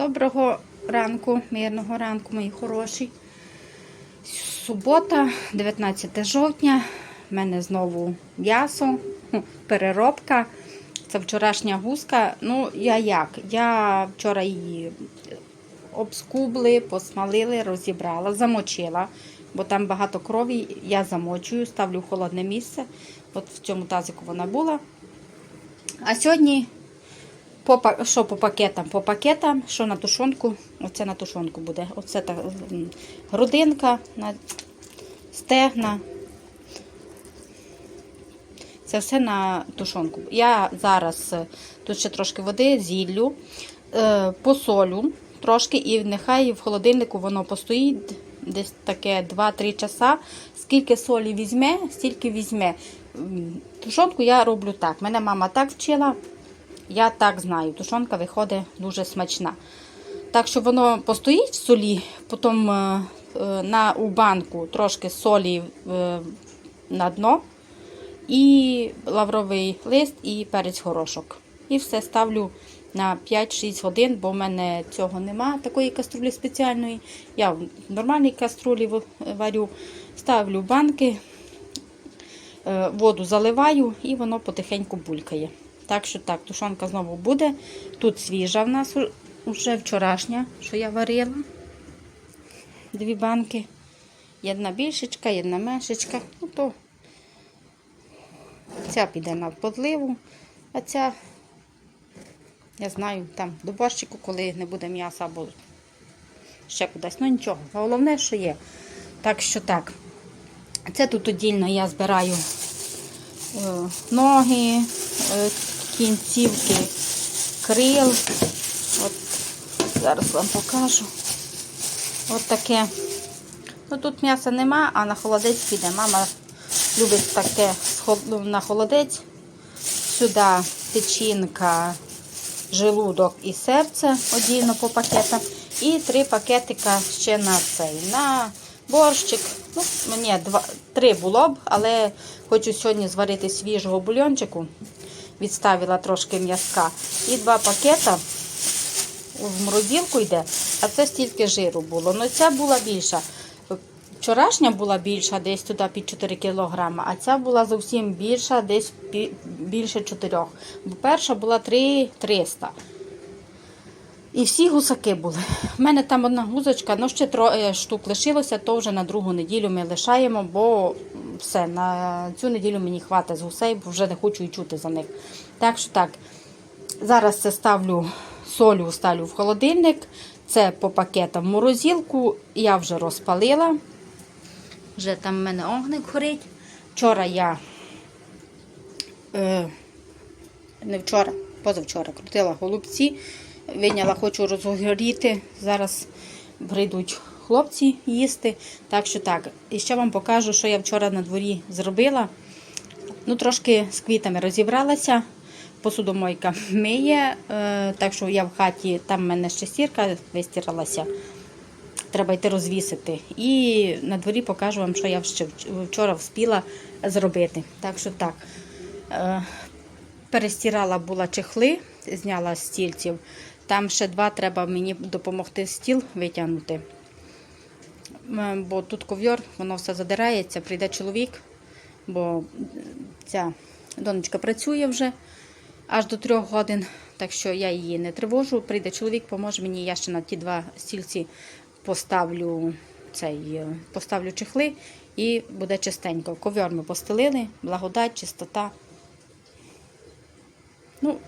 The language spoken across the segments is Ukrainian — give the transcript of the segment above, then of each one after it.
Доброго ранку, мирного ранку, мої хороші. Субота, 19 жовтня. У мене знову м'ясо, переробка. Це вчорашня гуска. Ну, я як? Я вчора її обскубли, посмалили, розібрала, замочила, бо там багато крові. Я замочую, ставлю в холодне місце. От в цьому тазику вона була. А сьогодні по, що по пакетам? По пакетам, що на тушонку, оце на тушонку буде. Оце та грудинка, на стегна. Це все на тушонку. Я зараз е, тут ще трошки води, зіллю, е, посолю трошки, і нехай в холодильнику воно постоїть десь таке 2-3 часа. Скільки солі візьме, стільки візьме. Тушонку я роблю так. Мене мама так вчила. Я так знаю, тушонка виходить дуже смачна. Так що воно постоїть в солі, потім е, е, на, у банку трошки солі е, на дно, і лавровий лист, і перець горошок. І все ставлю на 5-6 годин, бо в мене цього нема, такої каструлі спеціальної. Я в нормальній каструлі варю, ставлю банки, воду заливаю і воно потихеньку булькає. Так що так, тушонка знову буде. Тут свіжа в нас вже вчорашня, що я варила. Дві банки. Одна більшечка, одна меншечка. Ну, то ця піде на подливу, а ця, я знаю, там до борщику, коли не буде м'яса або ще кудись. Ну нічого. Головне, що є. Так що так. Це тут одільно я збираю е, ноги, е, кінцівки крил. От зараз вам покажу. От таке. Ну тут м'яса нема, а на холодець піде. Мама любить таке ну, на холодець. Сюди печінка, желудок і серце одільно по пакетам. І три пакетика ще на цей, на борщик. Ну, мені два, три було б, але хочу сьогодні зварити свіжого бульончику. Відставила трошки м'язка. І два пакета в морозилку йде, а це стільки жиру було. Ну ця була більша. Вчорашня була більша, десь туди під 4 кг, а ця була зовсім більша, десь більше 4. Бо перша була 3 300. І всі гусаки були. У мене там одна гузочка, ну ще троє штук лишилося, то вже на другу неділю ми лишаємо, бо все, на цю неділю мені хватить з гусей, бо вже не хочу і чути за них. Так що так, зараз це ставлю солю, ставлю в холодильник. Це по пакетам в морозилку. Я вже розпалила. Вже там в мене огник горить. Вчора я е, не вчора, позавчора крутила голубці, виняла, хочу розгоріти. Зараз прийдуть хлопці їсти. Так що так. І ще вам покажу, що я вчора на дворі зробила. Ну, трошки з квітами розібралася. Посудомойка миє, е, так що я в хаті, там в мене ще стірка вистиралася. Треба йти розвісити. І на дворі покажу вам, що я ще вчора вспіла зробити. Так що так. Е, Перестирала була чехли, зняла з стільців. Там ще два треба мені допомогти стіл витягнути. Бо тут ковйор, воно все задирається, прийде чоловік, бо ця донечка працює вже аж до трьох годин, так що я її не тривожу. Прийде чоловік, поможе мені. Я ще на ті два стільці поставлю цей, е, поставлю чехли і буде чистенько. Ковьор ми постелили, благодать, чистота. Ну,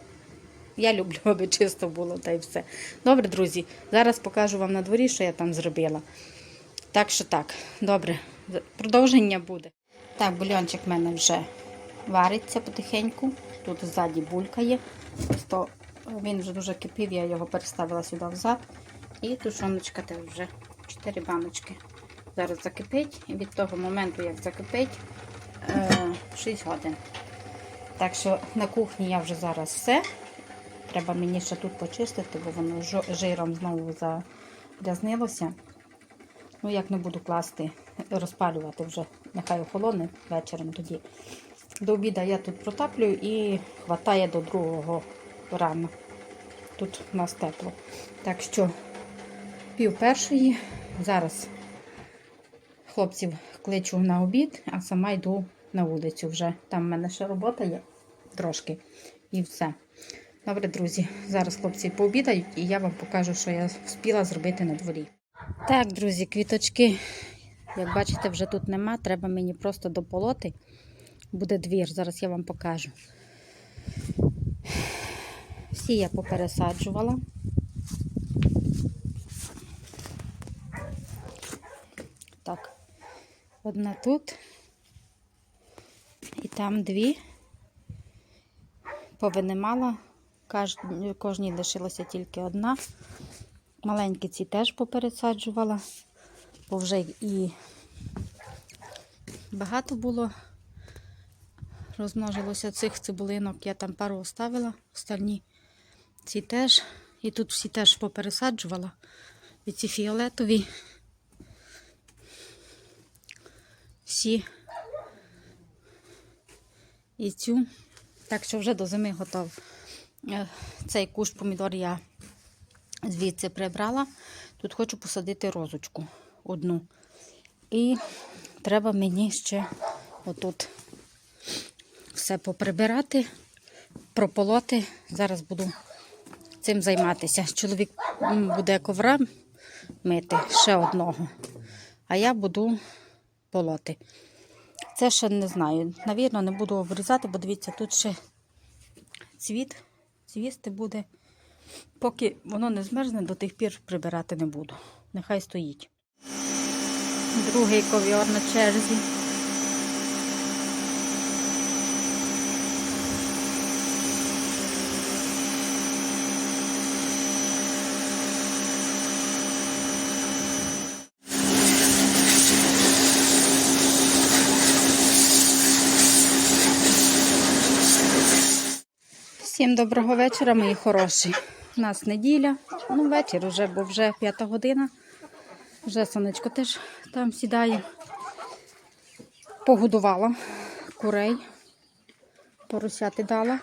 я люблю, аби чисто було та й все. Добре, друзі, зараз покажу вам на дворі, що я там зробила. Так що так, добре, продовження буде. Так, бульончик в мене вже вариться потихеньку. Тут ззаді булькає. Просто він вже дуже кипів, я його переставила сюди взад. І тушоночка теж вже 4 баночки. Зараз закипить. І від того моменту, як закипить, е, 6 годин. Так що на кухні я вже зараз все. Треба мені ще тут почистити, бо воно жиром знову загрязнилося. Ну, як не буду класти, розпалювати вже, нехай охолоне вечором тоді. До обіда я тут протаплюю і хватає до другого рано. тут у нас тепло. Так що пів першої. Зараз хлопців кличу на обід, а сама йду на вулицю вже. Там в мене ще робота є трошки. І все. Добре, друзі, зараз хлопці пообідають і я вам покажу, що я встигла зробити на дворі. Так, друзі, квіточки, як бачите, вже тут нема. Треба мені просто дополоти. Буде двір, зараз я вам покажу. Всі я попересаджувала. Так, одна тут. І там дві. Повинимала. Кож- Кожній лишилася тільки одна. Маленькі ці теж попересаджувала, бо вже і багато було. Розмножилося цих цибулинок. Я там пару оставила, остальні ці теж. І тут всі теж попересаджувала. І ці фіолетові. Всі. І цю. Так що вже до зими готов. Е, Цей кущ помідор я звідси прибрала. Тут хочу посадити розочку одну. І треба мені ще отут все поприбирати, прополоти. Зараз буду цим займатися. Чоловік буде ковра мити ще одного, а я буду полоти. Це ще не знаю. Навірно, не буду обрізати, бо дивіться, тут ще цвіт, цвісти буде. Поки воно не змерзне, до тих пір прибирати не буду. Нехай стоїть. Другий ковьор на черзі. Всім доброго вечора, мої хороші. У нас неділя, ну вечір вже, бо вже п'ята година. Вже сонечко теж там сідає. Погодувала курей, поросяти дала.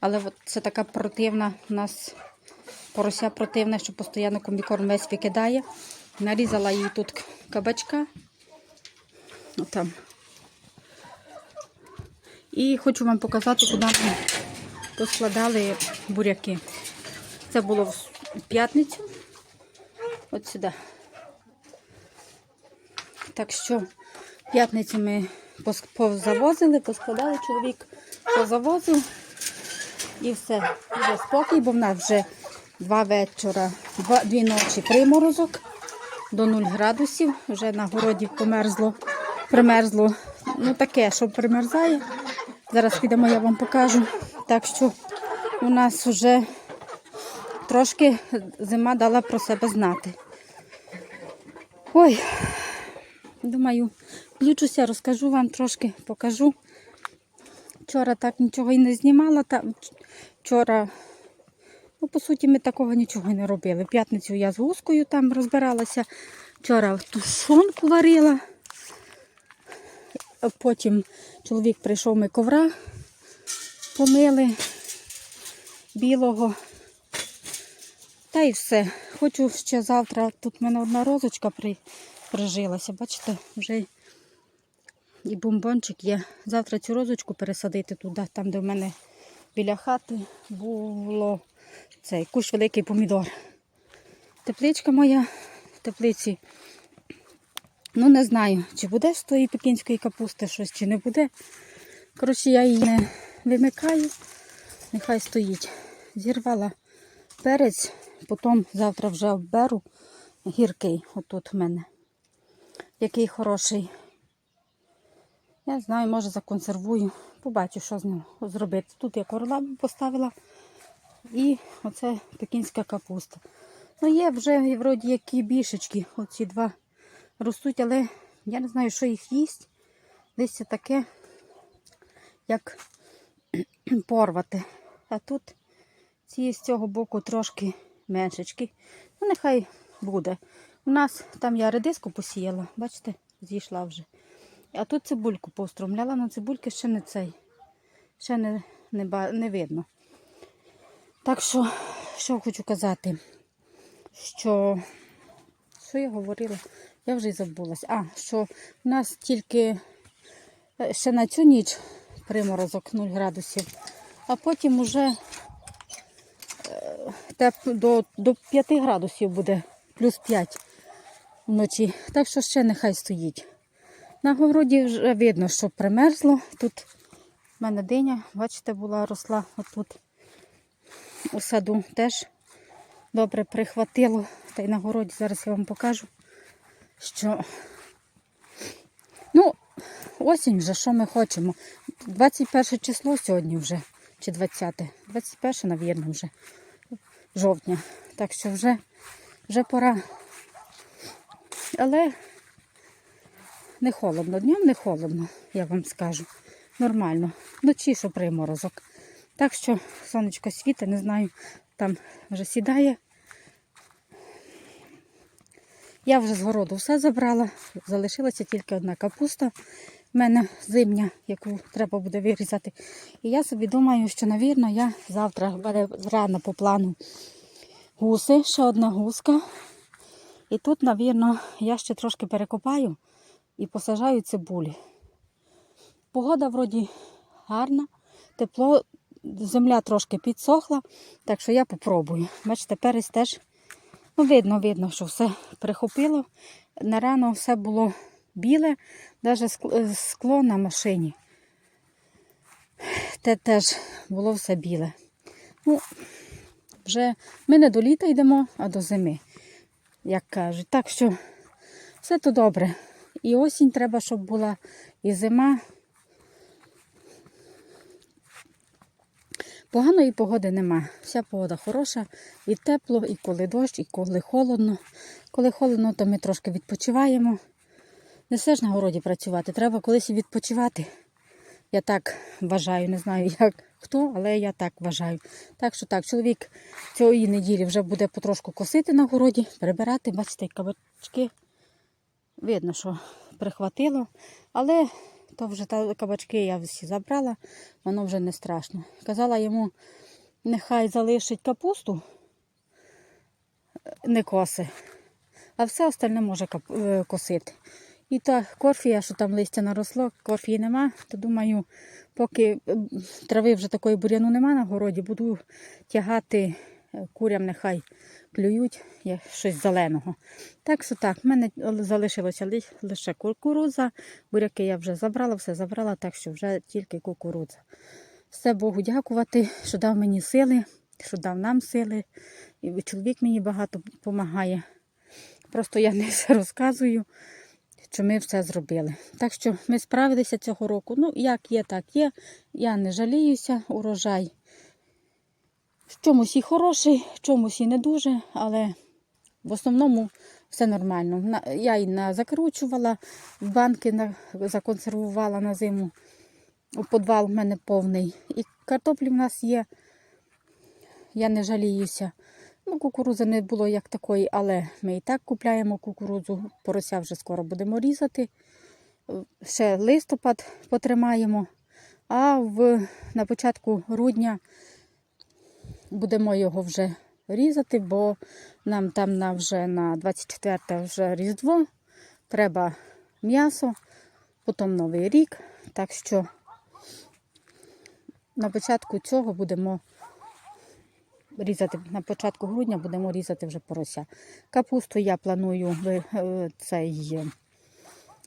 Але це така противна у нас порося противна, що постійно комбікорм весь викидає. Нарізала їй тут кабачка. Отам. І хочу вам показати, куди поскладали буряки. Це було в п'ятницю. От сюди. Так що п'ятницю ми позавозили, поскладали, чоловік позавозив. І все, вже спокій, бо в нас вже два вечора, два, дві ночі приморозок до 0 градусів. Вже на городі померзло, примерзло. Ну таке, що примерзає. Зараз підемо, я вам покажу. Так що у нас вже трошки зима дала про себе знати. Ой, думаю, включуся, розкажу вам трошки, покажу. Вчора так нічого і не знімала. Та вчора, ну, по суті, ми такого нічого не робили. В п'ятницю я з гускою там розбиралася. Вчора тушонку варила. Потім чоловік прийшов, ми ковра помили білого. Та й все. Хочу ще завтра. Тут в мене одна розочка при, прижилася. Бачите, вже і бомбончик є. Завтра цю розочку пересадити туди, там, де в мене біля хати було цей кущ великий помідор. Тепличка моя в теплиці. Ну, не знаю, чи буде з тої пекінської капусти щось, чи не буде. Коротше, я її не вимикаю, нехай стоїть. Зірвала перець, потім завтра вже обберу гіркий, отут в мене. Який хороший. Я знаю, може законсервую. Побачу, що з ним зробити. Тут я корлабу поставила і оце пекінська капуста. Ну, є вже вроді які бішечки, оці два ростуть, але я не знаю, що їх їсть. Десь таке, як порвати. А тут ці з цього боку трошки меншечки. Ну, нехай буде. У нас там я редиску посіяла, бачите, зійшла вже. А тут цибульку повстромляла, але цибульки ще не цей, ще не, не, не видно. Так що, що хочу казати, що, що я говорила? Я вже й забулась. А, що в нас тільки е, ще на цю ніч приморозок 0 градусів, а потім уже е, теп, до, до 5 градусів буде, плюс 5 вночі. Так що ще нехай стоїть. На городі вже видно, що примерзло. Тут в мене диня, бачите, була росла отут у саду теж добре прихватило. Та й на городі зараз я вам покажу, що ну, осінь вже, що ми хочемо. 21 число сьогодні вже, чи 20, 21, навірно, вже жовтня. Так що вже, вже пора. Але не холодно, днем не холодно, я вам скажу. Нормально. Вночі що приморозок. Так що сонечко світе, не знаю, там вже сідає. Я вже з городу все забрала. Залишилася тільки одна капуста в мене зимня, яку треба буде вирізати. І я собі думаю, що, навірно, я завтра рано по плану гуси, ще одна гуска. І тут, навірно, я ще трошки перекопаю і посажаю цибулі. Погода вроді гарна, тепло, земля трошки підсохла, так що я попробую. Бачите, перець теж ну, видно, видно, що все прихопило. На рано все було біле, навіть скло на машині. Те теж було все біле. Ну, вже ми не до літа йдемо, а до зими, як кажуть. Так що все то добре. І осінь треба, щоб була, і зима. Поганої погоди нема. Вся погода хороша, і тепло, і коли дощ, і коли холодно. Коли холодно, то ми трошки відпочиваємо. Не все ж на городі працювати, треба колись і відпочивати. Я так вважаю, не знаю, як хто, але я так вважаю. Так що так, чоловік цієї неділі вже буде потрошку косити на городі, прибирати, бачите, кабачки. Видно, що прихватило, але то вже та кабачки я всі забрала, воно вже не страшно. Казала йому, нехай залишить капусту, не коси, а все остальне може е, косити. І та корфія, що там листя наросло, корфії нема, то думаю, поки е, трави вже такої бур'яну нема на городі, буду тягати е, курям, нехай клюють є щось зеленого. Так що так, в мене залишилося лише кукурудза, буряки я вже забрала, все забрала, так що вже тільки кукурудза. Все Богу дякувати, що дав мені сили, що дав нам сили. І чоловік мені багато допомагає. Просто я не все розказую, що ми все зробили. Так що ми справилися цього року. Ну, як є, так є. Я не жаліюся, урожай. В чомусь і хороший, в чомусь і не дуже, але в основному все нормально. Я і закручувала, банки законсервувала на зиму. У підвал в мене повний. І картоплі в нас є. Я не жаліюся. Ну, кукурудзи не було як такої, але ми і так купляємо кукурудзу. Порося вже скоро будемо різати. Ще листопад потримаємо. А в, на початку грудня будемо його вже різати, бо нам там на вже на 24 вже Різдво. Треба м'ясо, потім Новий рік. Так що на початку цього будемо різати, на початку грудня будемо різати вже порося. Капусту я планую е, цей,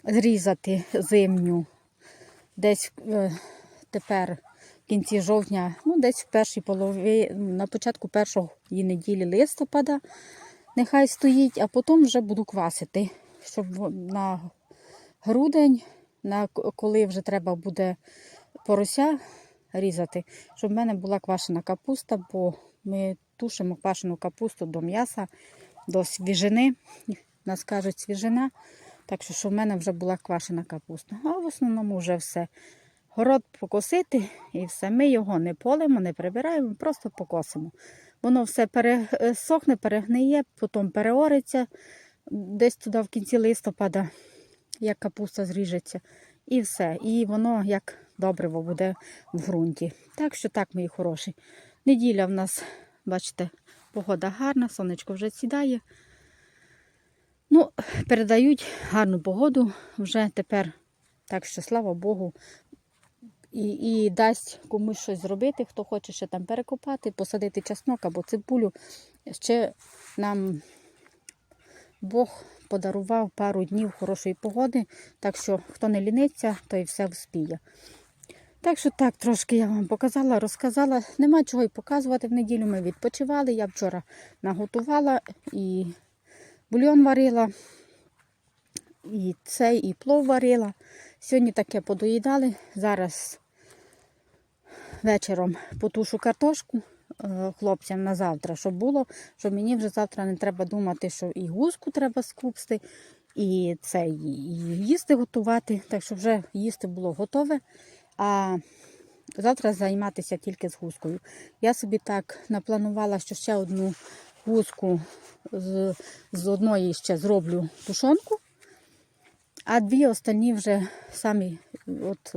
зрізати зимню десь е, тепер кінці жовтня, ну десь в першій полові, на початку першої неділі листопада нехай стоїть, а потім вже буду квасити, щоб на грудень, на коли вже треба буде порося різати, щоб в мене була квашена капуста, бо ми тушимо квашену капусту до м'яса, до свіжини. Нас кажуть свіжина. Так що, щоб в мене вже була квашена капуста. А в основному вже все. Город покосити і все. Ми його не полимо, не прибираємо, просто покосимо. Воно все пересохне, перегниє, потім переориться десь туди в кінці листопада, як капуста зріжеться. І все. І воно як добриво буде в ґрунті. Так що так, мої хороші. Неділя в нас, бачите, Погода гарна, сонечко вже сідає. Ну, передають гарну погоду вже тепер. Так що, слава Богу, і, і дасть комусь щось зробити, хто хоче ще там перекопати, посадити чеснок або цибулю. Ще нам Бог подарував пару днів хорошої погоди, так що хто не ліниться, той все вспіє. Так що так, трошки я вам показала, розказала. Нема чого й показувати в неділю. Ми відпочивали. Я вчора наготувала і бульйон варила, і цей, і плов варила. Сьогодні таке подоїдали. Зараз вечором потушу картошку е, хлопцям на завтра, щоб було, щоб мені вже завтра не треба думати, що і гуску треба скупсти, і це, і їсти готувати. Так що вже їсти було готове. А завтра займатися тільки з гускою. Я собі так напланувала, що ще одну гуску з, з одної ще зроблю тушонку, а дві останні вже самі, от,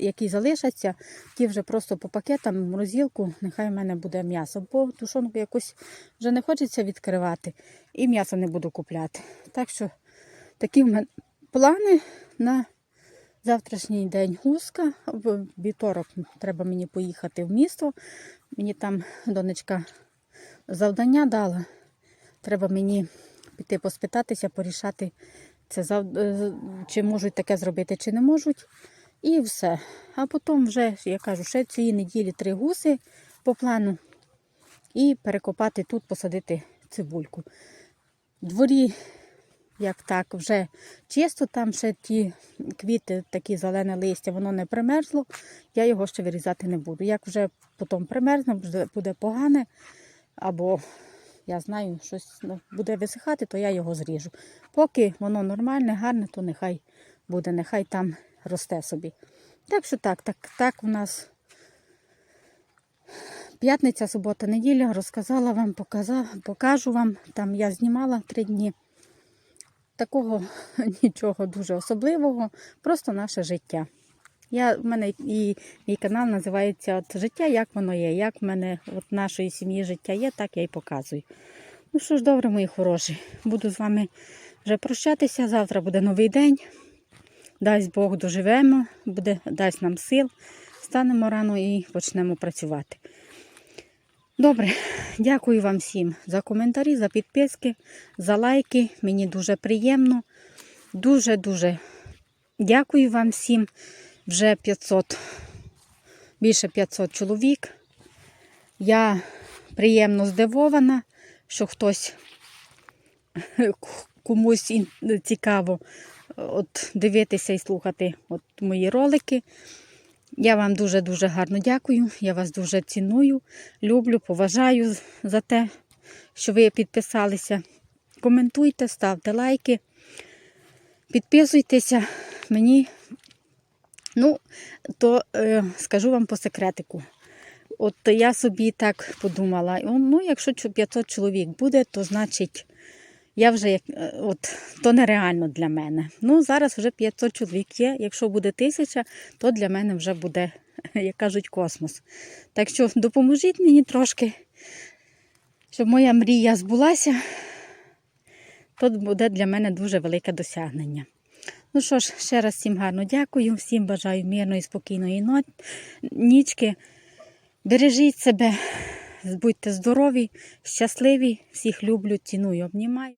які залишаться, ті вже просто по пакетам в морозилку, нехай в мене буде м'ясо, бо тушонку якось вже не хочеться відкривати і м'ясо не буду купляти. Так що такі в мене плани на завтрашній день гуска. В вівторок треба мені поїхати в місто. Мені там донечка завдання дала. Треба мені піти поспитатися, порішати, це е, чи можуть таке зробити, чи не можуть. І все. А потім вже, я кажу, ще цієї неділі три гуси по плану. І перекопати тут, посадити цибульку. Дворі як так, вже чисто, там ще ті квіти, такі зелене листя, воно не примерзло, я його ще вирізати не буду. Як вже потім примерзне, буде- погане, або я знаю, щось ну, буде висихати, то я його зріжу. Поки воно нормальне, гарне, то нехай буде, нехай там росте собі. Так що так, так, так у нас п'ятниця, субота, неділя, розказала вам, показала, покажу вам. Там я знімала три дні. Такого нічого дуже особливого, просто наше життя. Я, в мене і мій канал називається от Життя, як воно є. Як в мене от нашої сім'ї життя є, так я і показую. Ну що ж, добре, мої хороші. Буду з вами вже прощатися. Завтра буде новий день. Дасть Бог доживемо, буде, дасть нам сил. Станемо рано і почнемо працювати. Добре, дякую вам всім за коментарі, за підписки, за лайки. Мені дуже приємно. Дуже-дуже дякую вам всім. Вже 500, більше 500 чоловік. Я приємно здивована, що хтось комусь цікаво от, дивитися і слухати от, мої ролики. Я вам дуже-дуже гарно дякую. Я вас дуже ціную, люблю, поважаю за те, що ви підписалися. Коментуйте, ставте лайки, підписуйтеся. Мені, ну, то е, скажу вам по секретику. От я собі так подумала, ну, якщо 500 чоловік буде, то значить я вже як е, от то нереально для мене. Ну зараз вже 500 чоловік є. Якщо буде тисяча, то для мене вже буде, як кажуть, космос. Так що допоможіть мені трошки, щоб моя мрія збулася. То буде для мене дуже велике досягнення. Ну що ж, ще раз всім гарно дякую, всім бажаю мирної, спокійної нічки. Бережіть себе, будьте здорові, щасливі, всіх люблю, ціную, обнімаю.